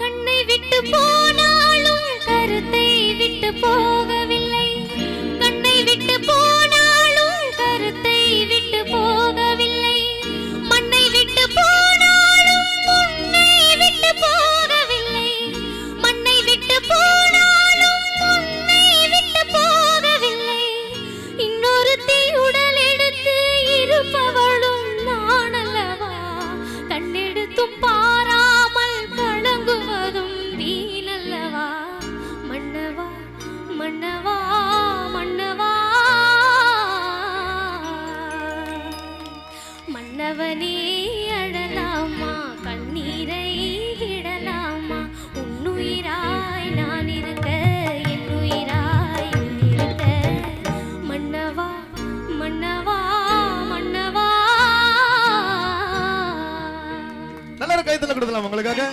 கண்ணை விட்டு போனாலும் கருத்தை விட்டு போகவில்லை. கண்ணை விட்டு போனாலும் கருத்தை விட்டு போகவில்லை. மண்ணை விட்டு போனாலும் உன்னை விட்டு போகவில்லை. மண்ணை விட்டு போனாலும் உன்னை விட்டு போகவில்லை. இன்னொரு தீ உடல் எடுத்து இருப்பவளும் நான் அல்லவா? கண்ணெடுத்தும் மன்னவனே அழலாமா கண்ணீரை விடலாமா? உன்னுயிராய் நான் இருக்க என்னுயிராய் இருக்க. மன்னவா மன்னவா மன்னவா. நல்ல ஒரு கைத்தல கொடுக்கலாம் உங்களுக்காக.